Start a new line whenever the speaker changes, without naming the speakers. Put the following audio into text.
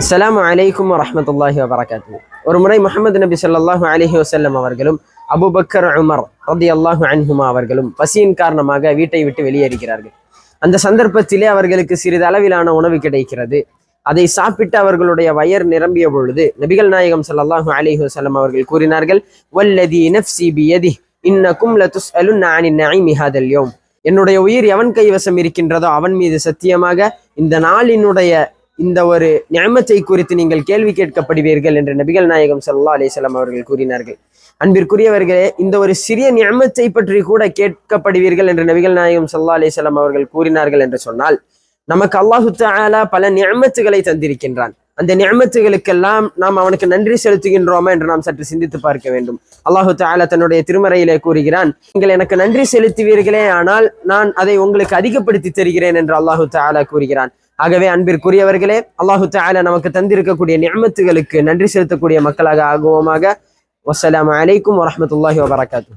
அஸ்ஸலாமு அலைக்கும் வரமத்துல்லாஹி வபரகாத்து ஒரு முறை முகமது நபி சொல்லாஹு அலஹி வசல்லம் அவர்களும் அபூபக்கர் உமர் ரலியல்லாஹு அன்ஹுமா அவர்களும் பசியின் காரணமாக வீட்டை விட்டு வெளியேறுகிறார்கள். அந்த சந்தர்ப்பத்திலே அவர்களுக்கு சிறிது அளவிலான உணவு கிடைக்கிறது. அதை சாப்பிட்டு அவர்களுடைய வயர் நிரம்பிய பொழுது நபிகள் நாயகம் சல்லாஹு அலிஹி வசல்லம் அவர்கள் கூறினார்கள் வல்லதி நஃப்சி பியதி இன்னக்கும் லதுஸ்அலுன் அனின் நஈமி ஹாதல் யௌம். என்னுடைய உயிர் எவன் கைவசம் இருக்கின்றதோ அவன் மீது சத்தியமாக இந்த நாளினுடைய இந்த ஒரு நியமத்தை குறித்து நீங்கள் கேள்வி கேட்கப்படுவீர்கள் என்று நபிகள் நாயகம் சல்லா அலிசல்லாம் அவர்கள் கூறினார்கள். அன்பிற்குரியவர்களே இந்த ஒரு சிறிய நியமத்தை பற்றி கூட கேட்கப்படுவீர்கள் என்று நபிகள் நாயகம் சல்லா அலிசல்லாம் அவர்கள் கூறினார்கள் என்று சொன்னால் நமக்கு அல்லாஹு தாலா பல நியமத்துகளை தந்திருக்கின்றான். அந்த நியமத்துகளுக்கெல்லாம் நாம் அவனுக்கு நன்றி செலுத்துகின்றோமா என்று நாம் சற்று சிந்தித்து பார்க்க வேண்டும். அல்லாஹு தாலா தன்னுடைய திருமறையிலே கூறுகிறான் நீங்கள் எனக்கு நன்றி செலுத்துவீர்களே ஆனால் நான் அதை உங்களுக்கு அதிகப்படுத்தி தருகிறேன் என்று அல்லாஹு தாலா கூறுகிறான். ஆகவே அன்பிற்குரியவர்களே அல்லாஹு தால நமக்கு தந்திருக்கக்கூடிய நியமத்துகளுக்கு நன்றி செலுத்தக்கூடிய மக்களாக ஆகுவோமாக. வசலாம் அலைக்கும் வரமத்துல்லாஹி வபரகாத்து.